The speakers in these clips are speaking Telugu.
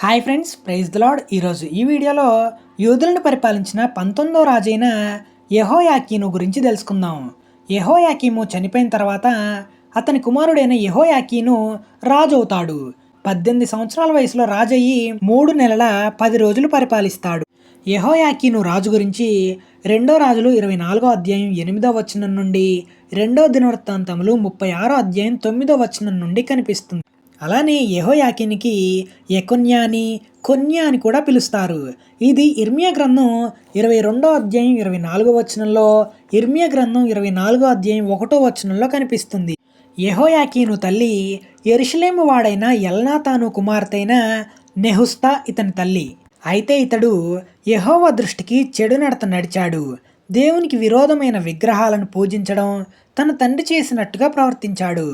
హాయ్ ఫ్రెండ్స్ ప్రైజ్ దలాడ్ ఈరోజు ఈ వీడియోలో యూదులను పరిపాలించిన పంతొమ్మిదో రాజైన యెహోయాకీను గురించి తెలుసుకుందాం. యహోయాకీము చనిపోయిన తర్వాత అతని కుమారుడైన యెహోయాకీను రాజు అవుతాడు. పద్దెనిమిది సంవత్సరాల వయసులో రాజయ్యి మూడు నెలల పది రోజులు పరిపాలిస్తాడు. యెహోయాకీను రాజు గురించి రెండో రాజులు ఇరవై నాలుగో అధ్యాయం ఎనిమిదో వచనం నుండి రెండో దినవృత్తాంతములు ముప్పై ఆరో అధ్యాయం తొమ్మిదో వచనం నుండి కనిపిస్తుంది. అలానే యహోయాకినికి ఎకొన్యాని కొన్యా అని కూడా పిలుస్తారు. ఇది ఇర్మియా గ్రంథం ఇరవై రెండో అధ్యాయం ఇరవై నాలుగో వచనంలో ఇర్మియా గ్రంథం ఇరవై నాలుగో అధ్యాయం ఒకటో వచనంలో కనిపిస్తుంది. యహోయాకీను తల్లి ఎరుషలేము వాడైన ఎల్నాతాను కుమార్తెైన నెహుస్తా ఇతని తల్లి. అయితే ఇతడు యెహోవ దృష్టికి చెడు నడత నడిచాడు. దేవునికి విరోధమైన విగ్రహాలను పూజించడం తన తండ్రి చేసినట్టుగా ప్రవర్తించాడు.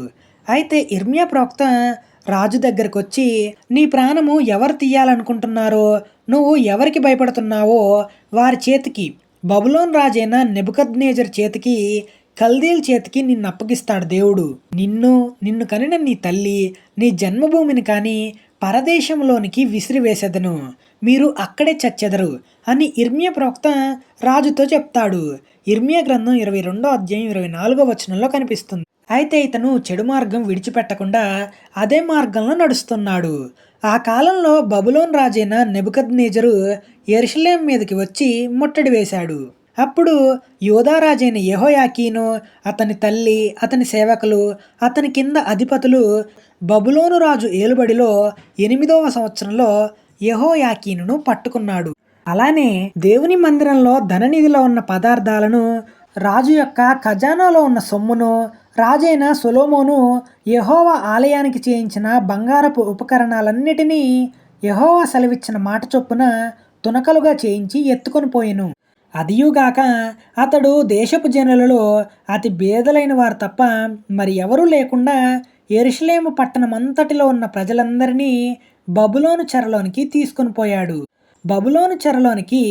అయితే ఇర్మియా ప్రవక్త రాజు దగ్గరకు వచ్చి నీ ప్రాణము ఎవరు తీయాలనుకుంటున్నారో నువ్వు ఎవరికి భయపడుతున్నావో వారి చేతికి బబులోన్ రాజైన నెబుకద్నేజర్ చేతికి కల్దీల్ చేతికి నిన్ను అప్పగిస్తాడు దేవుడు. నిన్ను నిన్ను కనిన నీ తల్లి నీ జన్మభూమిని కానీ పరదేశంలోనికి విసిరివేసేదను. మీరు అక్కడే చచ్చెదరు అని ఇర్మియా ప్రవక్త రాజుతో చెప్తాడు. ఇర్మియా గ్రంథం ఇరవై రెండో అధ్యాయం ఇరవై నాలుగో వచనంలో కనిపిస్తుంది. అయితే ఇతను చెడు మార్గం విడిచిపెట్టకుండా అదే మార్గంలో నడుస్తున్నాడు. ఆ కాలంలో బబులోన్ రాజైన నెబుకద్నేజరు ఎరుషలేం మీదకి వచ్చి ముట్టడి వేశాడు. అప్పుడు యోధారాజైన యహోయాకీను అతని తల్లి అతని సేవకులు అతని కింద అధిపతులు బబులోను రాజు ఏలుబడిలో ఎనిమిదవ సంవత్సరంలో యహోయాకీను పట్టుకున్నాడు. అలానే దేవుని మందిరంలో ధననిధిలో ఉన్న పదార్థాలను రాజు యొక్క ఖజానాలో ఉన్న సొమ్మును రాజైన సొలోమోను యహోవ ఆలయానికి చేయించిన బంగారపు ఉపకరణాలన్నిటినీ యహోవ సెలవిచ్చిన మాట చొప్పున తునకలుగా చేయించి ఎత్తుకొని పోయెను. అదియుగాక అతడు దేశపు జనులలో అతి బేదలైన వారు తప్ప మరి ఎవరూ లేకుండా ఎరుషలేము పట్టణమంతటిలో ఉన్న ప్రజలందరినీ బబులోను చెరలోనికి తీసుకొని పోయాడు. బబులోను చెరలోనికి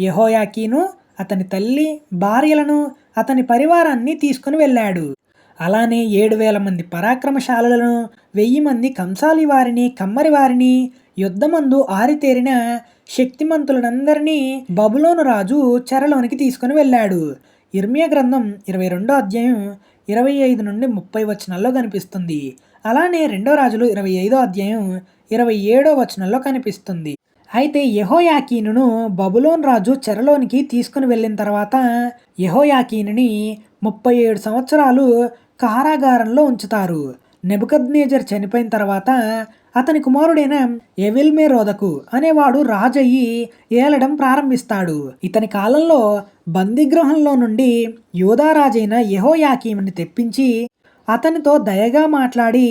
యహోయాకీను అతని తల్లి భార్యలను అతని పరివారాన్ని తీసుకుని వెళ్ళాడు. అలానే ఏడు వేల మంది పరాక్రమశాలలను వెయ్యి మంది కంసాలి వారిని కమ్మరి వారిని యుద్ధమందు ఆరితేరిన శక్తిమంతులనందరినీ బబులోను రాజు చెరలోనికి తీసుకుని వెళ్ళాడు. ఇర్మియా గ్రంథం ఇరవై రెండో అధ్యాయం ఇరవై ఐదు నుండి ముప్పై వచనాల్లో కనిపిస్తుంది. అలానే రెండో రాజులు ఇరవై ఐదో అధ్యాయం ఇరవై ఏడో వచనంలో కనిపిస్తుంది. అయితే యహోయాకీనును బబులోన్ రాజు చెరలోనికి తీసుకుని వెళ్ళిన తర్వాత యహోయాకీనుని ముప్పై ఏడు సంవత్సరాలు కారాగారంలో ఉంచుతారు. నెబుకద్నేజర్ చనిపోయిన తర్వాత అతని కుమారుడైన ఎవిల్మే రోదకు అనేవాడు రాజయ్యి ఏలడం ప్రారంభిస్తాడు. ఇతని కాలంలో బందీగృహంలో నుండి యోధారాజైన యెహోయాకీముని తెప్పించి అతనితో దయగా మాట్లాడి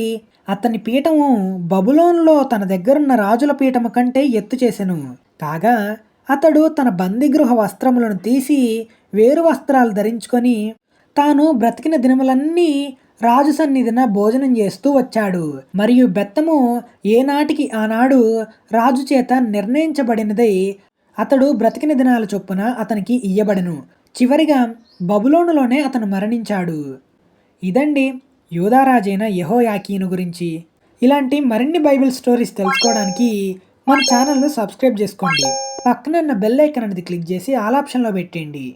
అతని పీఠము బబులోన్లో తన దగ్గరున్న రాజుల పీఠము కంటే ఎత్తు చేసెను. కాగా అతడు తన బందిగృహ వస్త్రములను తీసి వేరు వస్త్రాలు ధరించుకొని తాను బ్రతికిన దినములన్నీ రాజు సన్నిధిన భోజనం చేస్తూ వచ్చాడు. మరియు బెత్తము ఏనాటికి ఆనాడు రాజు చేత నిర్ణయించబడినదై అతడు బ్రతికిన దినాల చొప్పున అతనికి ఇయ్యబడెను. చివరిగా బబులోనులోనే అతను మరణించాడు. ఇదండి యూదారాజైన యహోయాకీను గురించి. ఇలాంటి మరిన్ని బైబిల్ స్టోరీస్ తెలుసుకోవడానికి మన ఛానల్ను సబ్స్క్రైబ్ చేసుకోండి. పక్కన ఉన్న బెల్ ఐకన్ అనేది క్లిక్ చేసి ఆల్ ఆప్షన్లో పెట్టండి